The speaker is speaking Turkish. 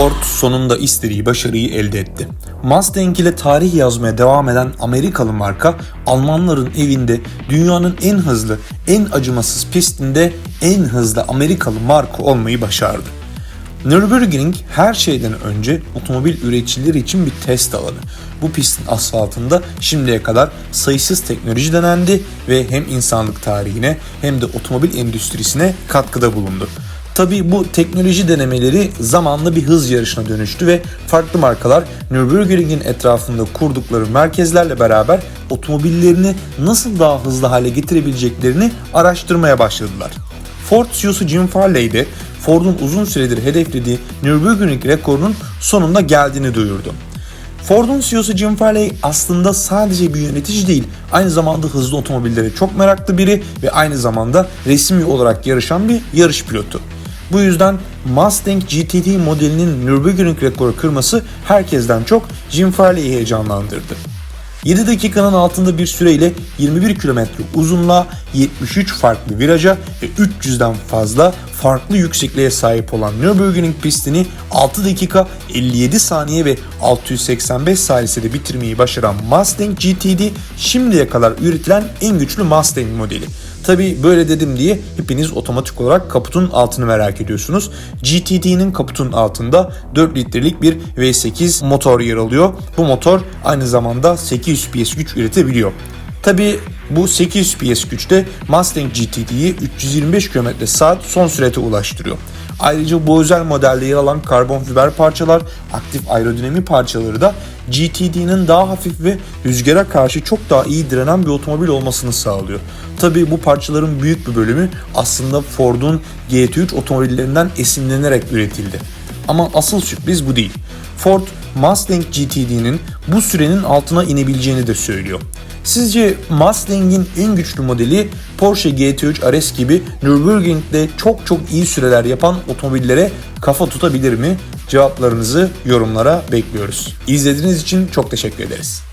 Ford sonunda istediği başarıyı elde etti. Mustang ile tarih yazmaya devam eden Amerikalı marka, Almanların evinde dünyanın en hızlı, en acımasız pistinde en hızlı Amerikalı marka olmayı başardı. Nürburgring her şeyden önce otomobil üreticileri için bir test alanı. Bu pistin asfaltında şimdiye kadar sayısız teknoloji denendi ve hem insanlık tarihine hem de otomobil endüstrisine katkıda bulundu. Tabi bu teknoloji denemeleri zamanla bir hız yarışına dönüştü ve farklı markalar Nürburgring'in etrafında kurdukları merkezlerle beraber otomobillerini nasıl daha hızlı hale getirebileceklerini araştırmaya başladılar. Ford CEO'su Jim Farley de Ford'un uzun süredir hedeflediği Nürburgring rekorunun sonunda geldiğini duyurdu. Ford'un CEO'su Jim Farley aslında sadece bir yönetici değil, aynı zamanda hızlı otomobillere çok meraklı biri ve aynı zamanda resmi olarak yarışan bir yarış pilotu. Bu yüzden Mustang GTD modelinin Nürburgring rekoru kırması herkesten çok Jim Farley'i heyecanlandırdı. 7 dakikanın altında bir süreyle 21 kilometre uzunluğa 73 farklı viraja ve 300'den fazla farklı yüksekliğe sahip olan Nürburgring pistini 6 dakika 57 saniye ve 685 saniyede bitirmeyi başaran Mustang GTD şimdiye kadar üretilen en güçlü Mustang modeli. Tabi böyle dedim diye hepiniz otomatik olarak kaputun altını merak ediyorsunuz. GTD'nin kaputun altında 4 litrelik bir V8 motor yer alıyor. Bu motor aynı zamanda 800 PS güç üretebiliyor. Tabi bu 800 PS güçte Mustang GTD'yi 325 km saat son sürete ulaştırıyor. Ayrıca bu özel modelde yer alan karbon fiber parçalar, aktif aerodinami parçaları da GTD'nin daha hafif ve rüzgara karşı çok daha iyi direnen bir otomobil olmasını sağlıyor. Tabii bu parçaların büyük bir bölümü aslında Ford'un GT3 otomobillerinden esinlenerek üretildi. Ama asıl sürpriz bu değil. Ford Mustang GTD'nin bu sürenin altına inebileceğini de söylüyor. Sizce Mustang'in en güçlü modeli Porsche GT3 RS gibi Nürburgring'de çok çok iyi süreler yapan otomobillere kafa tutabilir mi? Cevaplarınızı yorumlara bekliyoruz. İzlediğiniz için çok teşekkür ederiz.